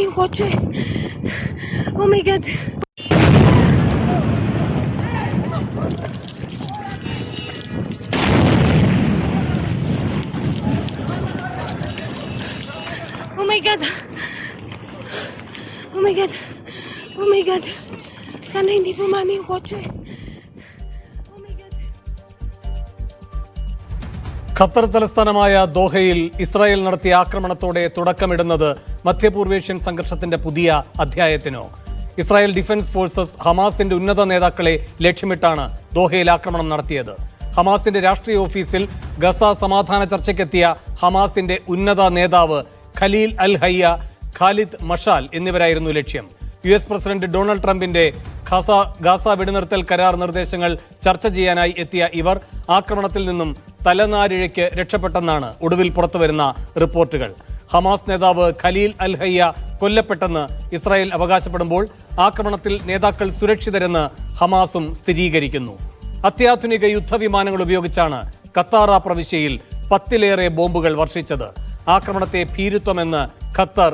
Pumani yung kotse. Oh my God. Oh my God. Oh my God. Oh my God. Sana hindi pumani yung kotse. Qatar തലസ്ഥാനമായ ദോഹയിൽ Israel നടത്തിയ ആക്രമണത്തോടെ തുടക്കമിടുന്നത് മധ്യപൂർവേഷ്യൻ സംഘർഷത്തിന്റെ പുതിയ അധ്യായത്തിനോ. Israel defence forces ഹമാസിന്റെ ഉന്നത നേതാക്കളെ ലക്ഷ്യമിട്ടാണ് ദോഹയിൽ ആക്രമണം നടത്തിയത്. ഹമാസിന്റെ രാഷ്ട്രീയ ഓഫീസിൽ ഗസ സമാധാന ചർച്ചയ്ക്കെത്തിയ ഹമാസിന്റെ ഉന്നത നേതാവ് ഖലീൽ അൽ ഹയ്യ ഖാലിദ് മഷാൽ എന്നിവരായിരുന്നു ലക്ഷ്യം. യു എസ് പ്രസിഡന്റ് ഡൊണാൾഡ് ട്രംപിന്റെ ഖസ ഗാസ വെടിനിർത്തൽ കരാർ നിർദ്ദേശങ്ങൾ ചർച്ച ചെയ്യാനായി എത്തിയ ഇവർ ആക്രമണത്തിൽ നിന്നും തലനാരിഴയ്ക്ക് രക്ഷപ്പെട്ടെന്നാണ് ഒടുവിൽ പുറത്തുവരുന്ന റിപ്പോർട്ടുകൾ. ഹമാസ് നേതാവ് ഖലീൽ അൽ ഹയ്യ കൊല്ലപ്പെട്ടെന്ന് ഇസ്രായേൽ അവകാശപ്പെടുമ്പോൾ ആക്രമണത്തിൽ നേതാക്കൾ സുരക്ഷിതരെന്ന് ഹമാസും സ്ഥിരീകരിക്കുന്നു. അത്യാധുനിക യുദ്ധവിമാനങ്ങൾ ഉപയോഗിച്ചാണ് ഖത്താറ പ്രവിശ്യയിൽ പത്തിലേറെ ബോംബുകൾ വർഷിച്ചത്. ആക്രമണത്തെ ഭീരുത്വമെന്ന് ഖത്തർ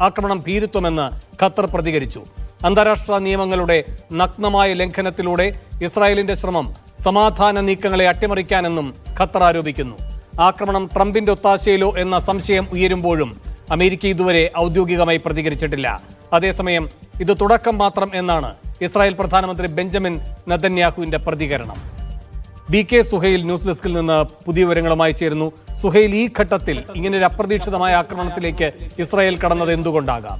ആക്രമണം ഭീരുത്വമെന്ന് ഖത്തർ പ്രതികരിച്ചു. അന്താരാഷ്ട്ര നിയമങ്ങളുടെ നഗ്നമായ ലംഘനത്തിലൂടെ ഇസ്രായേലിന്റെ ശ്രമം സമാധാന നീക്കങ്ങളെ അട്ടിമറിക്കാനെന്നും ഖത്തർ ആരോപിക്കുന്നു. ആക്രമണം ട്രംപിന്റെ ഒത്താശയിലോ എന്ന സംശയം ഉയരുമ്പോഴും അമേരിക്ക ഇതുവരെ ഔദ്യോഗികമായി പ്രതികരിച്ചിട്ടില്ല. അതേസമയം ഇത് തുടക്കം മാത്രം എന്നാണ് ഇസ്രായേൽ പ്രധാനമന്ത്രി ബെഞ്ചമിൻ നെതന്യാഹുവിന്റെ പ്രതികരണം. ബി കെ സുഹൈൽ ന്യൂസ് ഡെസ്കിൽ നിന്ന് പുതിയ വിവരങ്ങളുമായി ചേരുന്നു. സുഹൈൽ ഈ ഘട്ടത്തിൽ ഇങ്ങനെ ഒരു അപ്രതീക്ഷിതമായ ആക്രമണത്തിലേക്ക് ഇസ്രായേൽ കടന്നത് എന്തുകൊണ്ടാകാം?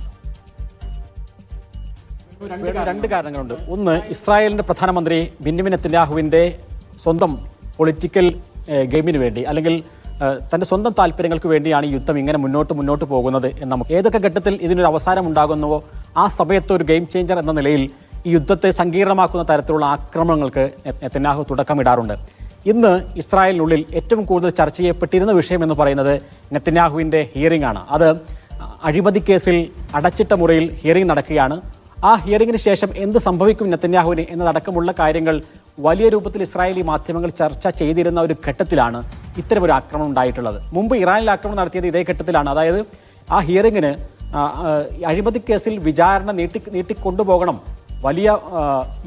രണ്ട് കാരണങ്ങളുണ്ട്. ഒന്ന് ഇസ്രായേലിന്റെ പ്രധാനമന്ത്രി ബെന്യമിൻ നെത്തന്യാഹുവിന്റെ സ്വന്തം പൊളിറ്റിക്കൽ ഗെയിമിന് വേണ്ടി അല്ലെങ്കിൽ തന്റെ സ്വന്തം താല്പര്യങ്ങൾക്ക് വേണ്ടിയാണ് ഈ യുദ്ധം ഇങ്ങനെ മുന്നോട്ട് മുന്നോട്ട് പോകുന്നത് എന്ന് നമുക്ക് ഏതൊക്കെ ഘട്ടത്തിൽ ഇതിനൊരു അവസാനം ഉണ്ടാകുന്നുവോ ആ സമയത്ത് ഒരു ഗെയിം ചേഞ്ചർ എന്ന നിലയിൽ ഈ യുദ്ധത്തെ സങ്കീർണമാക്കുന്ന തരത്തിലുള്ള ആക്രമണങ്ങൾക്ക് നെത്തന്യാഹു തുടക്കമിടാറുണ്ട്. ഇന്ന് ഇസ്രായേലിനുള്ളിൽ ഏറ്റവും കൂടുതൽ ചർച്ച ചെയ്യപ്പെട്ടിരുന്ന വിഷയം എന്ന് പറയുന്നത് നെത്തന്യാഹുവിന്റെ ഹിയറിംഗ് ആണ്. അത് അഴിമതി കേസിൽ അടച്ചിട്ട മുറിയിൽ ഹിയറിംഗ് നടക്കുകയാണ്. ആ ഹിയറിംഗിന് ശേഷം എന്ത് സംഭവിക്കും നെത്തന്യാഹുവിന് എന്നതടക്കമുള്ള കാര്യങ്ങൾ വലിയ രൂപത്തിൽ ഇസ്രായേലി മാധ്യമങ്ങൾ ചർച്ച ചെയ്തിരുന്ന ഒരു ഘട്ടത്തിലാണ് ഇത്തരമൊരു ആക്രമണം ഉണ്ടായിട്ടുള്ളത്. മുമ്പ് ഇറാനിൽ ആക്രമണം നടത്തിയത് ഇതേ ഘട്ടത്തിലാണ്. അതായത് ആ ഈ അഴിമതി കേസിൽ വിചാരണ നീട്ടി നീട്ടിക്കൊണ്ടുപോകണം വലിയ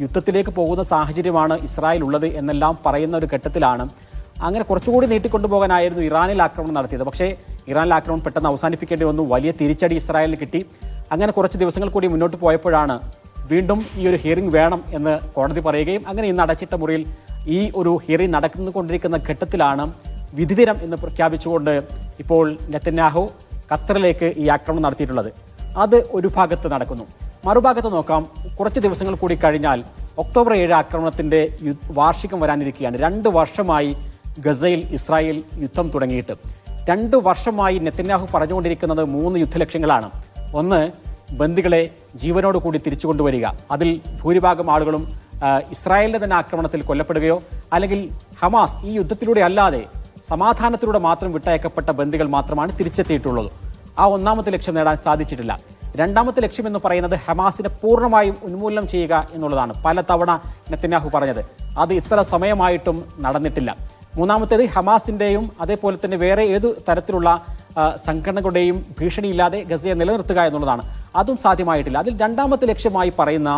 യുദ്ധത്തിലേക്ക് പോകുന്ന സാഹചര്യമാണ് ഇസ്രായേൽ ഉള്ളത് എന്നെല്ലാം പറയുന്ന ഒരു ഘട്ടത്തിലാണ് അങ്ങനെ കുറച്ചുകൂടി നീട്ടിക്കൊണ്ടുപോകാനായിരുന്നു ഇറാനിൽ ആക്രമണം നടത്തിയത്. പക്ഷേ ഇറാനിൽ ആക്രമണം പെട്ടെന്ന് അവസാനിപ്പിക്കേണ്ടി വന്നു. വലിയ തിരിച്ചടി ഇസ്രായേലിന് കിട്ടി. അങ്ങനെ കുറച്ച് ദിവസങ്ങൾ കൂടി മുന്നോട്ട് പോയപ്പോഴാണ് വീണ്ടും ഈ ഒരു ഹിയറിംഗ് വേണം എന്ന് കോടതി പറയുകയും അങ്ങനെ ഇന്ന് അടച്ചിട്ട മുറിയിൽ ഈ ഒരു ഹിയറിംഗ് നടന്നുകൊണ്ടിരിക്കുന്ന ഘട്ടത്തിലാണ് വിധിദിനം എന്ന് പ്രഖ്യാപിച്ചുകൊണ്ട് ഇപ്പോൾ നെത്തന്യാഹു ഖത്തറിലേക്ക് ഈ ആക്രമണം നടത്തിയിട്ടുള്ളത്. അത് ഒരു ഭാഗത്ത് നടക്കുന്നു. മറുഭാഗത്ത് നോക്കാം. കുറച്ച് ദിവസങ്ങൾ കൂടി കഴിഞ്ഞാൽ ഒക്ടോബർ ഏഴ് ആക്രമണത്തിന്റെ വാർഷികം വരാനിരിക്കുകയാണ് രണ്ട് വർഷമായി ഗസയിൽ ഇസ്രായേൽ യുദ്ധം തുടങ്ങിയിട്ട്. രണ്ട് വർഷമായി നെത്തന്യാഹു പറഞ്ഞുകൊണ്ടിരിക്കുന്നത് മൂന്ന് യുദ്ധലക്ഷ്യങ്ങളാണ്. ഒന്ന് ബന്ദികളെ ജീവനോട് കൂടി തിരിച്ചു കൊണ്ടുവരിക. അതിൽ ഭൂരിഭാഗം ആളുകളും ഇസ്രായേലിന്റെ തന്നെ ആക്രമണത്തിൽ കൊല്ലപ്പെടുകയോ അല്ലെങ്കിൽ ഹമാസ് ഈ യുദ്ധത്തിലൂടെ അല്ലാതെ സമാധാനത്തിലൂടെ മാത്രം വിട്ടയക്കപ്പെട്ട ബന്ദികൾ മാത്രമാണ് തിരിച്ചെത്തിയിട്ടുള്ളത്. ആ ഒന്നാമത്തെ ലക്ഷ്യം നേടാൻ സാധിച്ചിട്ടില്ല. രണ്ടാമത്തെ ലക്ഷ്യം എന്ന് പറയുന്നത് ഹമാസിനെ പൂർണമായും ഉന്മൂലനം ചെയ്യുക എന്നുള്ളതാണ്. പലതവണ നെത്തന്യാഹു പറഞ്ഞത്. അത് ഇത്ര സമയമായിട്ടും നടന്നിട്ടില്ല. മൂന്നാമത്തേത് ഹമാസിന്റെയും അതേപോലെ തന്നെ വേറെ ഏതു തരത്തിലുള്ള സംഘടനകളുടെയും ഭീഷണിയില്ലാതെ ഗസയെ നിലനിർത്തുക എന്നുള്ളതാണ്. അതും സാധ്യമായിട്ടില്ല. അതിൽ രണ്ടാമത്തെ ലക്ഷ്യമായി പറയുന്ന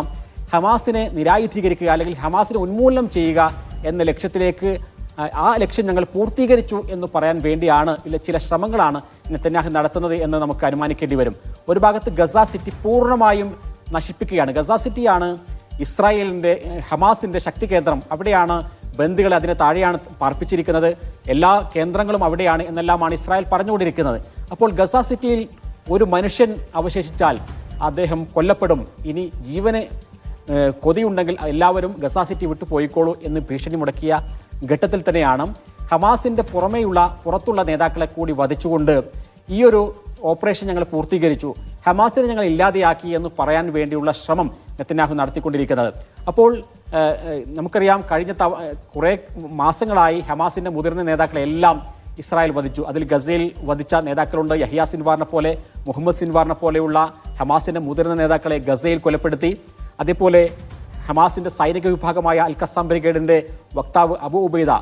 ഹമാസിനെ നിരായുധീകരിക്കുക അല്ലെങ്കിൽ ഹമാസിനെ ഉന്മൂലനം ചെയ്യുക എന്ന ലക്ഷ്യത്തിലേക്ക് ആ, ലക്ഷ്യം ഞങ്ങൾ പൂർത്തീകരിച്ചു എന്ന് പറയാൻ വേണ്ടിയാണ് ഇല്ല ചില ശ്രമങ്ങളാണ് നെത്തന്യാഹു നടത്തുന്നത് എന്ന് നമുക്ക് അനുമാനിക്കേണ്ടി വരും. ഒരു ഭാഗത്ത് ഗസ സിറ്റി പൂർണമായും നശിപ്പിക്കുകയാണ്. ഗസ സിറ്റിയാണ് ഇസ്രായേലിന്റെ ഹമാസിന്റെ ശക്തി കേന്ദ്രം. അവിടെയാണ് ബന്ദികളെ അതിന് താഴെയാണ് പാർപ്പിച്ചിരിക്കുന്നത്. എല്ലാ കേന്ദ്രങ്ങളും അവിടെയാണ് എന്നെല്ലാമാണ് ഇസ്രായേൽ പറഞ്ഞുകൊണ്ടിരിക്കുന്നത്. അപ്പോൾ ഗസ സിറ്റിയിൽ ഒരു മനുഷ്യൻ അവശേഷിച്ചാൽ അദ്ദേഹം കൊല്ലപ്പെടും. ഇനി ജീവന് കൊതിയുണ്ടെങ്കിൽ എല്ലാവരും ഗസ സിറ്റി വിട്ടു പോയിക്കോളൂ എന്ന് ഭീഷണി മുടക്കിയ ഘട്ടത്തിൽ തന്നെയാണ് ഹമാസിന്റെ പുറമേയുള്ള പുറത്തുള്ള നേതാക്കളെ കൂടി വധിച്ചുകൊണ്ട് ഈ ഒരു ഓപ്പറേഷൻ ഞങ്ങൾ പൂർത്തീകരിച്ചു. ഹമാസിനെ ഞങ്ങൾ ഇല്ലാതെയാക്കി എന്ന് പറയാൻ വേണ്ടിയുള്ള ശ്രമം നെത്തന്യാഹു നടത്തിക്കൊണ്ടിരിക്കുന്നത്. അപ്പോൾ നമുക്കറിയാം കഴിഞ്ഞ തവ കുറേ മാസങ്ങളായി ഹമാസിന്റെ മുതിർന്ന നേതാക്കളെല്ലാം ഇസ്രായേൽ വധിച്ചു. അതിൽ ഗസയിൽ വധിച്ച നേതാക്കളുണ്ട്. യഹിയ സിൻവാറിനെ പോലെ മുഹമ്മദ് സിൻവാറിനെ പോലെയുള്ള ഹമാസിന്റെ മുതിർന്ന നേതാക്കളെ ഗസയിൽ കൊലപ്പെടുത്തി. അതേപോലെ ഹമാസിന്റെ സൈനിക വിഭാഗമായ അൽ ബ്രിഗേഡിന്റെ വക്താവ് അബു ഉബൈദ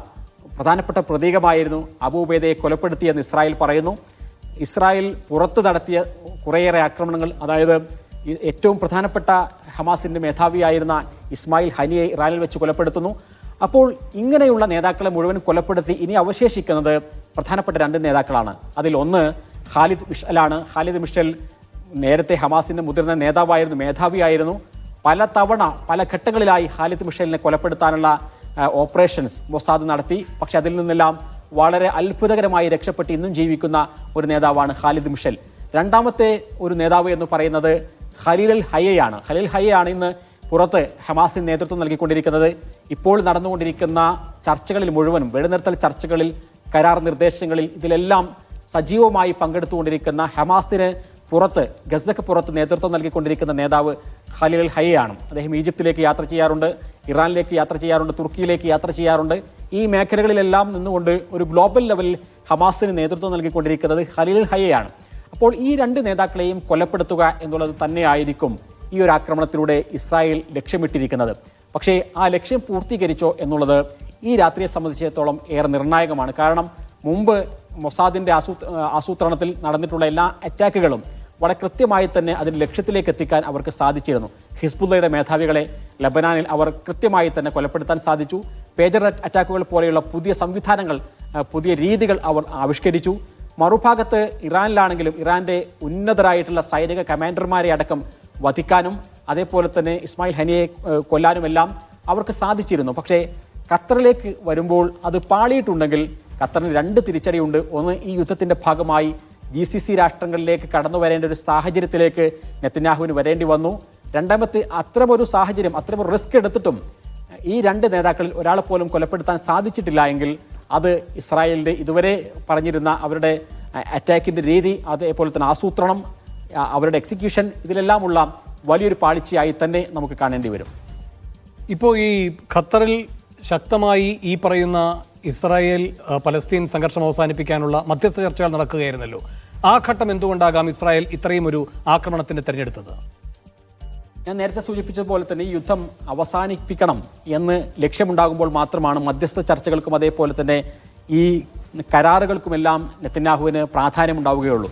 പ്രധാനപ്പെട്ട പ്രതീകമായിരുന്നു അബു ഉബൈദയെ കൊലപ്പെടുത്തിയെന്ന് ഇസ്രായേൽ പറയുന്നു. ഇസ്രായേൽ പുറത്ത് നടത്തിയ കുറേയേറെ ആക്രമണങ്ങൾ അതായത് ഏറ്റവും പ്രധാനപ്പെട്ട ഹമാസിന്റെ മേധാവിയായിരുന്ന ഇസ്മായിൽ ഹനിയെ ഇറാനിൽ വെച്ച് കൊലപ്പെടുത്തുന്നു. അപ്പോൾ ഇങ്ങനെയുള്ള നേതാക്കളെ മുഴുവൻ കൊലപ്പെടുത്തി ഇനി അവശേഷിക്കുന്നത് പ്രധാനപ്പെട്ട രണ്ട് നേതാക്കളാണ്. അതിൽ ഒന്ന് ഖാലിദ് മിഷലാണ് ഖാലിദ് മിഷൽ നേരത്തെ ഹമാസിന്റെ മുതിർന്ന നേതാവായിരുന്നു മേധാവിയായിരുന്നു. പല തവണ പല ഘട്ടങ്ങളിലായി ഹാലിദ് മിഷേലിനെ കൊലപ്പെടുത്താനുള്ള ഓപ്പറേഷൻസ് മൊസാദ് നടത്തി. പക്ഷെ അതിൽ നിന്നെല്ലാം വളരെ അത്ഭുതകരമായി രക്ഷപ്പെട്ട് ഇന്നും ജീവിക്കുന്ന ഒരു നേതാവാണ് ഖാലിദ് മിഷൽ. രണ്ടാമത്തെ ഒരു നേതാവ് എന്ന് പറയുന്നത് ഖലീൽ അൽ ഹയ്യയാണ്. ഖലീൽ ഹയ്യയാണ് ഇന്ന് പുറത്ത് ഹമാസിന് നേതൃത്വം നൽകിക്കൊണ്ടിരിക്കുന്നത്. ഇപ്പോൾ നടന്നുകൊണ്ടിരിക്കുന്ന ചർച്ചകളിൽ മുഴുവനും വെടിനിർത്തൽ ചർച്ചകളിൽ കരാർ നിർദ്ദേശങ്ങളിൽ ഇതിലെല്ലാം സജീവമായി പങ്കെടുത്തുകൊണ്ടിരിക്കുന്ന ഹമാസിന് പുറത്ത് ഗസക്ക് പുറത്ത് നേതൃത്വം നൽകിക്കൊണ്ടിരിക്കുന്ന നേതാവ് ഖലീൽ ഹയ്യയാണ്. അദ്ദേഹം ഈജിപ്തിലേക്ക് യാത്ര ചെയ്യാറുണ്ട് ഇറാനിലേക്ക് യാത്ര ചെയ്യാറുണ്ട് തുർക്കിയിലേക്ക് യാത്ര ചെയ്യാറുണ്ട്. ഈ മേഖലകളിലെല്ലാം നിന്നുകൊണ്ട് ഒരു ഗ്ലോബൽ ലെവലിൽ ഹമാസിന് നേതൃത്വം നൽകിക്കൊണ്ടിരിക്കുന്നത് ഖലീൽ ഹയ്യയാണ്. അപ്പോൾ ഈ രണ്ട് നേതാക്കളെയും കൊലപ്പെടുത്തുക എന്നുള്ളത് തന്നെയായിരിക്കും ഈ ഒരു ആക്രമണത്തിലൂടെ ഇസ്രായേൽ ലക്ഷ്യമിട്ടിരിക്കുന്നത്. പക്ഷേ ആ ലക്ഷ്യം പൂർത്തീകരിച്ചോ എന്നുള്ളത് ഈ രാത്രിയെ സംബന്ധിച്ചിടത്തോളം ഏറെ നിർണായകമാണ്. കാരണം മുമ്പ് മൊസാദിന്റെ ആസൂ ആസൂത്രണത്തിൽ നടന്നിട്ടുള്ള എല്ലാ അറ്റാക്കുകളും വളരെ കൃത്യമായി തന്നെ അതിന്റെ ലക്ഷ്യത്തിലേക്ക് എത്തിക്കാൻ അവർക്ക് സാധിച്ചിരുന്നു. ഹിസ്ബുള്ളയുടെ മേധാവികളെ ലബനാനിൽ അവർ കൃത്യമായി തന്നെ കൊലപ്പെടുത്താൻ സാധിച്ചു. പേജർ അറ്റാക്കുകൾ പോലെയുള്ള പുതിയ സംവിധാനങ്ങൾ പുതിയ രീതികൾ അവർ ആവിഷ്കരിച്ചു. മറുഭാഗത്ത് ഇറാനിലാണെങ്കിലും ഇറാന്റെ ഉന്നതരായിട്ടുള്ള സൈനിക കമാൻഡർമാരെ അടക്കം വധിക്കാനും അതേപോലെ തന്നെ ഇസ്മായിൽ ഹനിയെ കൊല്ലാനുമെല്ലാം അവർക്ക് സാധിച്ചിരുന്നു. പക്ഷേ ഖത്തറിലേക്ക് വരുമ്പോൾ അത് പാളിയിട്ടുണ്ടെങ്കിൽ ഖത്തറിന് രണ്ട് തിരിച്ചടിയുണ്ട്. ഒന്ന് ഈ യുദ്ധത്തിന്റെ ഭാഗമായി ജി സി സി രാഷ്ട്രങ്ങളിലേക്ക് കടന്നു വരേണ്ട ഒരു സാഹചര്യത്തിലേക്ക് നെത്തന്യാഹുവിന് വരേണ്ടി വന്നു. രണ്ടാമത്തെ അത്തരമൊരു സാഹചര്യം അത്തരമൊരു റിസ്ക് എടുത്തിട്ടും ഈ രണ്ട് നേതാക്കളിൽ ഒരാളെ പോലും കൊലപ്പെടുത്താൻ സാധിച്ചിട്ടില്ല എങ്കിൽ അത് ഇസ്രായേലിന്റെ ഇതുവരെ പറഞ്ഞിരുന്ന അവരുടെ അറ്റാക്കിന്റെ രീതി അതേപോലെ തന്നെ ആസൂത്രണം അവരുടെ എക്സിക്യൂഷൻ ഇതിലെല്ലാമുള്ള വലിയൊരു പാളിച്ചയായി തന്നെ നമുക്ക് കാണേണ്ടി വരും. ഇപ്പോൾ ഈ ഖത്തറിൽ ശക്തമായി ഈ പറയുന്ന ഇസ്രായേൽ പലസ്തീൻ സംഘർഷം അവസാനിപ്പിക്കാനുള്ള മധ്യസ്ഥ ചർച്ചകൾ നടക്കുകയായിരുന്നല്ലോ. ആ ഘട്ടം എന്തുകൊണ്ടാകാം ഇസ്രായേൽ ഇത്രയും ഒരു ആക്രമണത്തിന് തിരഞ്ഞെടുത്തത്? ഞാൻ നേരത്തെ സൂചിപ്പിച്ചതുപോലെ തന്നെ യുദ്ധം അവസാനിപ്പിക്കണം എന്ന് ലക്ഷ്യമുണ്ടാകുമ്പോൾ മാത്രമാണ് മധ്യസ്ഥ ചർച്ചകൾക്കും അതേപോലെ തന്നെ ഈ കരാറുകൾക്കുമെല്ലാം നെത്തന്യാഹുവിന് പ്രാധാന്യമുണ്ടാവുകയുള്ളൂ.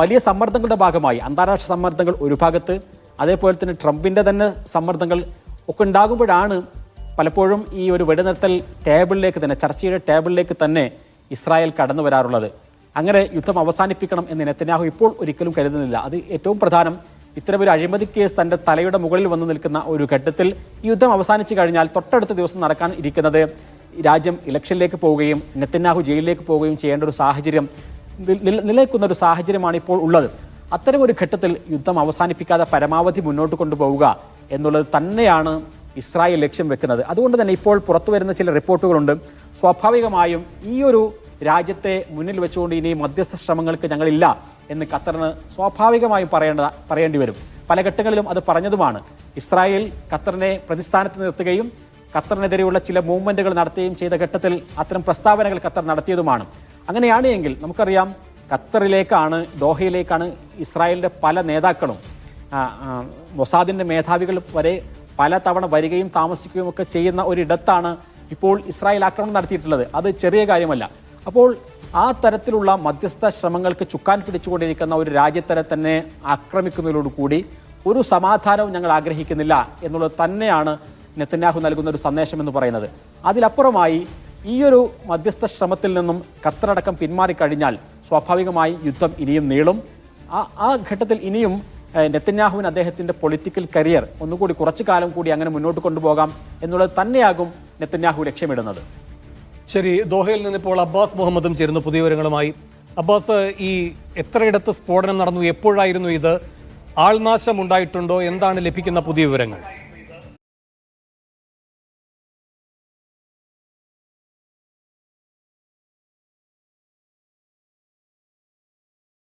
വലിയ സമ്മർദ്ദങ്ങളുടെ ഭാഗമായി അന്താരാഷ്ട്ര സമ്മർദ്ദങ്ങൾ ഒരു ഭാഗത്ത് അതേപോലെ തന്നെ ട്രംപിന്റെ തന്നെ സമ്മർദ്ദങ്ങൾ ഒക്കെ ഉണ്ടാകുമ്പോഴാണ് പലപ്പോഴും ഈ ഒരു വെടിനിർത്തൽ ടേബിളിലേക്ക് തന്നെ ചർച്ചയുടെ ടേബിളിലേക്ക് തന്നെ ഇസ്രായേൽ കടന്നു വരാറുള്ളത്. അങ്ങനെ യുദ്ധം അവസാനിപ്പിക്കണം എന്ന് നെത്തന്യാഹു ഇപ്പോൾ ഒരിക്കലും കരുതുന്നില്ല. അത് ഏറ്റവും പ്രധാനം. ഇത്തരമൊരു അഴിമതി കേസ് തന്റെ തലയുടെ മുകളിൽ വന്നു നിൽക്കുന്ന ഒരു ഘട്ടത്തിൽ യുദ്ധം അവസാനിച്ചു കഴിഞ്ഞാൽ തൊട്ടടുത്ത ദിവസം നടക്കാൻ ഇരിക്കുന്നത് രാജ്യം ഇലക്ഷനിലേക്ക് പോവുകയും നെത്തന്യാഹു ജയിലിലേക്ക് പോവുകയും ചെയ്യേണ്ട ഒരു സാഹചര്യം നിൽ- നിൽ- നിലനിൽക്കുന്ന ഒരു സാഹചര്യമാണ് ഇപ്പോൾ ഉള്ളത്. അത്തരം ഒരു ഘട്ടത്തിൽ യുദ്ധം അവസാനിപ്പിക്കാതെ പരമാവധി മുന്നോട്ട് കൊണ്ടുപോവുക എന്നുള്ളത് തന്നെയാണ് ഇസ്രായേൽ ലക്ഷ്യം വെക്കുന്നത്. അതുകൊണ്ട് തന്നെ ഇപ്പോൾ പുറത്തു വരുന്ന ചില റിപ്പോർട്ടുകളുണ്ട്. സ്വാഭാവികമായും ഈ ഒരു രാജ്യത്തെ മുന്നിൽ വെച്ചുകൊണ്ട് ഇനി മധ്യസ്ഥ ശ്രമങ്ങൾക്ക് ഞങ്ങളില്ല എന്ന് ഖത്തറിന് സ്വാഭാവികമായും പറയേണ്ട പറയേണ്ടി വരും. പല ഘട്ടങ്ങളിലും അത് പറഞ്ഞതുമാണ്. ഇസ്രായേൽ ഖത്തറിനെ പ്രതിസ്ഥാനത്ത് നിർത്തുകയും ഖത്തറിനെതിരെയുള്ള ചില മൂവ്മെന്റുകൾ നടത്തുകയും ചെയ്ത ഘട്ടത്തിൽ അത്തരം പ്രസ്താവനകൾ ഖത്തർ നടത്തിയതുമാണ്. അങ്ങനെയാണ് എങ്കിൽ നമുക്കറിയാം ഖത്തറിലേക്കാണ് ദോഹയിലേക്കാണ് ഇസ്രായേലിന്റെ പല നേതാക്കളും മൊസാദിന്റെ മേധാവികൾ വരെ പല തവണ വരികയും താമസിക്കുകയും ഒക്കെ ചെയ്യുന്ന ഒരിടത്താണ് ഇപ്പോൾ ഇസ്രായേൽ ആക്രമണം നടത്തിയിട്ടുള്ളത്. അത് ചെറിയ കാര്യമല്ല. അപ്പോൾ ആ തരത്തിലുള്ള മധ്യസ്ഥ ശ്രമങ്ങൾക്ക് ചുക്കാൻ പിടിച്ചുകൊണ്ടിരിക്കുന്ന ഒരു രാജ്യത്തെ തന്നെ ആക്രമിക്കുന്നതിലോട് കൂടി ഒരു സമാധാനവും ഞങ്ങൾ ആഗ്രഹിക്കുന്നില്ല എന്നുള്ളത് തന്നെയാണ് നെത്തന്യാഹു നൽകുന്ന ഒരു സന്ദേശം എന്ന് പറയുന്നത്. അതിലപ്പുറമായി ഈ ഒരു മധ്യസ്ഥ ശ്രമത്തിൽ നിന്നും ഖത്തറടക്കം പിന്മാറിക്കഴിഞ്ഞാൽ സ്വാഭാവികമായി യുദ്ധം ഇനിയും നീളും. ആ ആ ഘട്ടത്തിൽ ഇനിയും നെത്തന്യാഹുവിന് അദ്ദേഹത്തിന്റെ പൊളിറ്റിക്കൽ കരിയർ ഒന്നുകൂടി കുറച്ചു കാലം കൂടി അങ്ങനെ മുന്നോട്ട് കൊണ്ടുപോകാം എന്നുള്ളത് തന്നെയാകും നെത്തന്യാഹു ലക്ഷ്യമിടുന്നത്. ശരി ദോഹയിൽ നിന്നിപ്പോൾ അബ്ബാസ് മുഹമ്മദും ചേരുന്നു പുതിയ വിവരങ്ങളുമായി. അബ്ബാസ് ഈ എത്രയിടത്ത് സ്ഫോടനം നടന്നു? എപ്പോഴായിരുന്നു ഇത്? ആൾനാശം ഉണ്ടായിട്ടുണ്ടോ? എന്താണ് ലഭിക്കുന്ന പുതിയ വിവരങ്ങൾ?